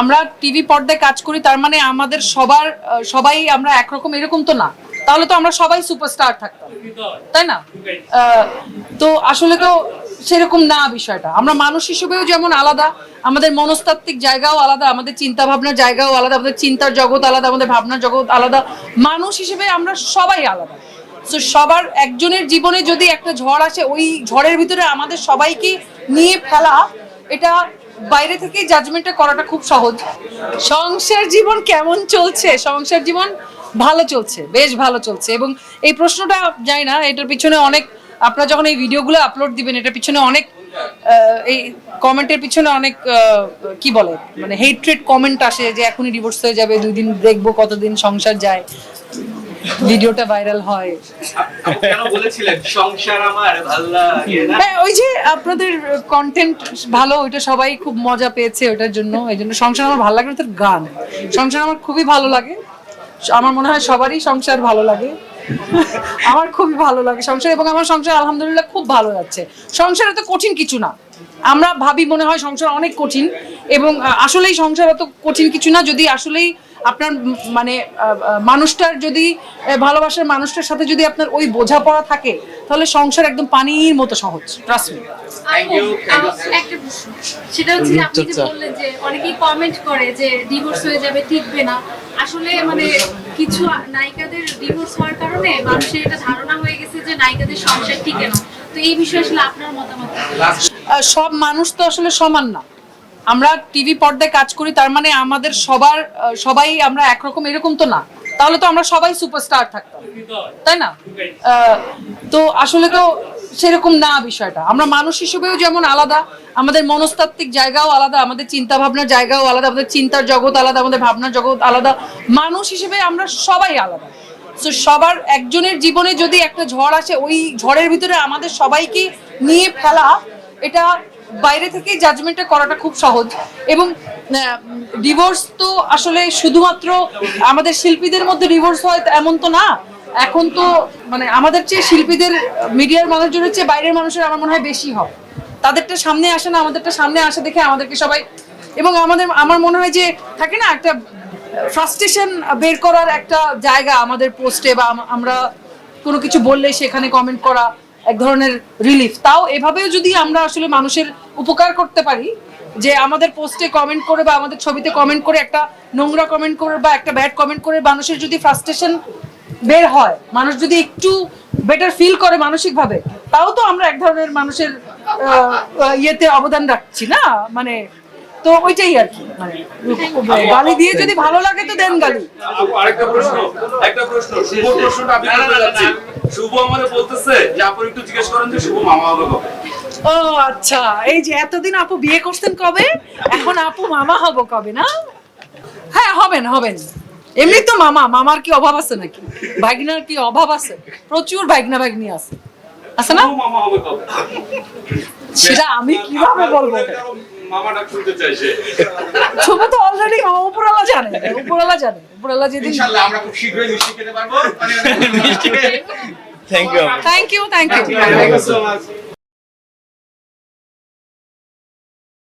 আমরা টিভি পর্দায় কাজ করি, তার মানে আমাদের সবার সবাই আমরা একরকম, এরকম তো না। তাহলে তো আমরা সবাই সুপারস্টার থাকতাম। তাই না? তো আসলে তো সেরকম না বিষয়টা। আমরা মানুষ হিসেবেও যেমন আলাদা, আমাদের মনস্তাত্ত্বিক জায়গাও আলাদা, আমাদের চিন্তা ভাবনার জায়গাও আলাদা, আমাদের চিন্তার জগৎ আলাদা, আমাদের ভাবনার জগৎ আলাদা। মানুষ হিসেবে আমরা সবাই আলাদা। তো সবার একজনের জীবনে যদি একটা ঝড় আসে, ওই ঝড়ের ভিতরে আমাদের সবাইকে নিয়ে ফেলা এটা বাইরে থেকে জাজমেন্টটা করাটা খুব সহজ। সংসার জীবন কেমন চলছে? সংসার জীবন ভালো চলছে, বেশ ভালো চলছে। এবং এই প্রশ্নটা জানি না, এটার পিছনে অনেক, আপনারা যখন এই ভিডিওগুলো আপলোড দিবেন, এটার পিছনে অনেক এই কমেন্টের পিছনে অনেক কি বলে মানে হেট্রেড কমেন্ট আসে যে এখনই ডিভোর্স হয়ে যাবে, দুই দিন দেখব কতদিন সংসার যায়। ভিডিওটা ভাইরাল হয়। হ্যাঁ ওই যে আপনাদের কন্টেন্ট ভালো ওইটা সবাই খুব মজা পেয়েছে ওটার জন্য এই জন্য সংসার আমার ভালো লাগে ওটার গান। সংসার আমার খুবই ভালো লাগে। আমার মনে হয় সবারই সংসার ভালো লাগে। আমার খুবই ভালো লাগে সংসার এবং আমার সংসার আলহামদুলিল্লাহ খুব ভালো যাচ্ছে। সংসার এত কঠিন কিছু না। আমরা ভাবি মনে হয় সংসার অনেক কঠিন এবং আসলেই সংসার এত কঠিন কিছু না যদি আসলেই আপনার মানে মানুষটার যদি ভালোবাসার মানুষটার সাথে যদি আপনার ওই বোঝাপড়া থাকে তাহলে সংসার একদম পানির মতো সহজ। Trust me Thank you, thank you. আমার একটা প্রশ্ন। সেটা হচ্ছে আপনি যে বললেন যে অনেকেই কমেন্ট করে যে ডিভোর্স হয়ে যাবে টিকবে না। আসলে মানে কিছু নায়িকাদের ডিভোর্স হওয়ার কারণে মানুষের এটা ধারণা হয়ে গেছে যে নায়িকাদের সংসার টিকে না। তো এই বিষয়ে আসলে আপনার মতামত সব মানুষ তো আসলে সমান না। আমরা টিভি পর্দায় কাজ করি, তার মানে আমাদের সবার সবাই আমরা একরকম, এরকম তো না। তাহলে তো আমরা সবাই সুপারস্টার থাকতাম। তাই না? তো আসলে তো সেরকম না বিষয়টা। আমরা মানুষ হিসেবেও যেমন আলাদা, আমাদের মনস্তাত্ত্বিক জায়গাও আলাদা, আমাদের চিন্তা ভাবনার জায়গাও আলাদা, আমাদের চিন্তার জগৎ আলাদা, আমাদের ভাবনার জগৎ আলাদা। মানুষ হিসেবে আমরা সবাই আলাদা। তো সবার একজনের জীবনে যদি একটা ঝড় আসে, ওই ঝড়ের ভিতরে আমাদের সবাইকে নিয়ে ফেলা, এটা বাইরে থেকে জাজমেন্টটা করাটা খুব সহজ। এবং ডিভোর্স তো আসলে শুধুমাত্র আমাদের শিল্পীদের মধ্যে ডিভোর্স হয় এমন তো না। এখন তো মানে আমাদের চেয়ে শিল্পীদের মিডিয়ার মানুষজনের চেয়ে বাইরের মানুষের আমার মনে হয় বেশি হয়। তাদেরটা সামনে আসে না, আমাদেরটা সামনে আসে দেখে আমাদেরকে সবাই এবং আমাদের, আমার মনে হয় যে থাকে না একটা ফ্রাস্ট্রেশন বের করার একটা জায়গা আমাদের পোস্টে বা আমরা কোনো কিছু বললে সেখানে কমেন্ট করা। এক ধরনের রিলিফ তাও এভাবেও যদি আমরা আসলে মানুষের উপকার করতে পারি, যে আমাদের পোস্টে কমেন্ট করে বা আমাদের ছবিতে কমেন্ট করে একটা নোংরা কমেন্ট করে বা একটা ব্যাড কমেন্ট করে মানুষের যদি ফ্রাস্ট্রেশন বের হয়, মানুষ যদি একটু বেটার ফিল করে মানসিকভাবে, তাও তো আমরা এক ধরনের মানুষের ইয়েতে অবদান রাখছি না? মানে তো ওইটাই আর কি মানে গালি দিয়ে যদি ভালো লাগে তো দেন গালি। আরেকটা প্রশ্ন একটা প্রশ্ন শুভ প্রশ্নটা আমি করতে যাচ্ছি শুভ আমাদের বলতেছে যে আপু একটু জিজ্ঞেস করেন যে শুভ মামা হবে কবে? ও আচ্ছা এই যে এতদিন আপু বিয়ে করছেন কবে? এখন আপু মামা হব কবে না? হ্যাঁ হবেন হবেন। এমনি তো মামা মামার কি অভাব আছে নাকি? ভাগনার কি অভাব আছে? প্রচুর ভাগনা ভাগনি আছে। আছে না? শুভ মামা হবে কবে? সেটা আমি কীভাবে বলব? মামা ডাক শুনতে চাইছে। শুভ তো অলরেডি উপরালা জানে উপরালা জানে উপরালা যেদিন ইনশাআল্লাহ আমরা খুব শীঘ্রই মিষ্টি খেতে পারব। Thank you thank you thank you Thank you so much.